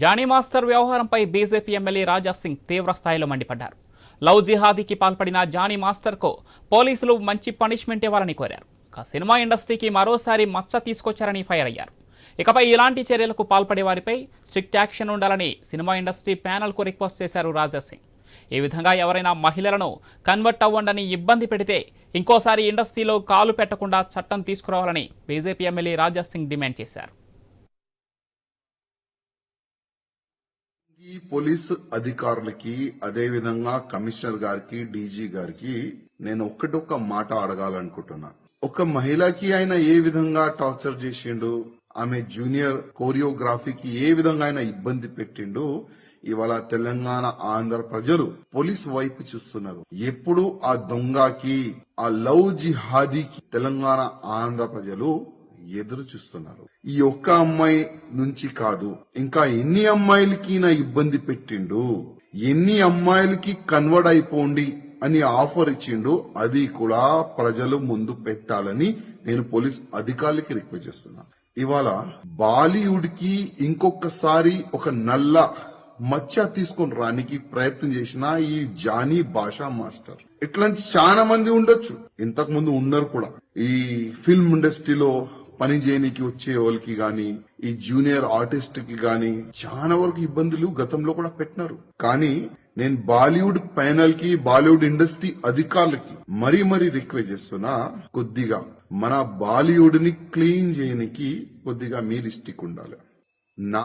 Johnny master వ్యవహారంపై BJP MLA Raja Singh తీవ్రస్థాయిలో మండిపడ్డారు. లవ్ జిహాదీకి పాల్పడిన జానీ మాస్టర్కు పోలీసులు మంచి పనిష్మెంట్ ఇవ్వాలని కోరారు. ఇక సినిమా ఇండస్ట్రీకి మరోసారి మచ్చ తీసుకొచ్చారని ఫైర్ అయ్యారు. ఇకపై ఇలాంటి చర్యలకు పాల్పడే వారిపై స్ట్రిక్ట్ యాక్షన్ ఉండాలని సినిమా ఇండస్ట్రీ ప్యానల్కు రిక్వెస్ట్ చేశారు రాజా సింగ్. ఈ విధంగా ఎవరైనా మహిళలను కన్వర్ట్ అవ్వండని ఇబ్బంది పెడితే ఇంకోసారి ఇండస్ట్రీలో కాలు పెట్టకుండా చట్టం తీసుకురావాలని BJP MLA Raja Singh demand చేశారు. ఈ పోలీస్ అధికారులకి అదే విధంగా కమిషనర్ గారికి డీజీ గారికి నేను ఒక్కటొక్క మాట అడగాలనుకుంటున్నా. ఒక మహిళకి ఆయన ఏ విధంగా టార్చర్ చేసిండు ఆమె జూనియర్ కోరియోగ్రఫీకి ఏ విధంగా ఆయన ఇబ్బంది పెట్టిండు ఇవాళ తెలంగాణ ఆంధ్ర ప్రజలు పోలీస్ వైపు చూస్తున్నారు. ఎప్పుడు ఆ దొంగకి ఆ లవ్ జిహాదీకి తెలంగాణ ఆంధ్ర ప్రజలు ఎదురు చూస్తున్నారు. ఈ ఒక్క అమ్మాయి నుంచి కాదు ఇంకా ఎన్ని అమ్మాయిలకి నా ఇబ్బంది పెట్టిండు? ఎన్ని అమ్మాయిలకి కన్వర్ట్ అయిపోండి అని ఆఫర్ ఇచ్చిండు? అది కూడా ప్రజలు ముందు పెట్టాలని నేను పోలీస్ అధికారులకి రిక్వెస్ట్ చేస్తున్నా. ఇవాళ బాలీవుడ్కి ఇంకొకసారి ఒక నల్ల మచ్చ తీసుకొని రానికి ప్రయత్నం చేసిన ఈ జానీ భాషా మాస్టర్. ఇట్లాంటి చాలా మంది ఉండొచ్చు. ఇంతకు ముందు ఉన్నారు కూడా. ఈ ఫిల్మ్ ఇండస్ట్రీలో పని చేయనికి వచ్చే వాళ్ళకి గాని ఈ జూనియర్ ఆర్టిస్ట్కి గాని చాలా వరకు ఇబ్బందులు గతంలో కూడా పెట్టినారు. కానీ నేను బాలీవుడ్ ప్యానల్కి బాలీవుడ్ ఇండస్ట్రీ అధికారులకి మరీ మరీ రిక్వెస్ట్ చేస్తున్నా కొద్దిగా మన బాలీవుడ్ని క్లీన్ చేయనికి కొద్దిగా మీరు రిస్టిక్ ఉండాలి. నా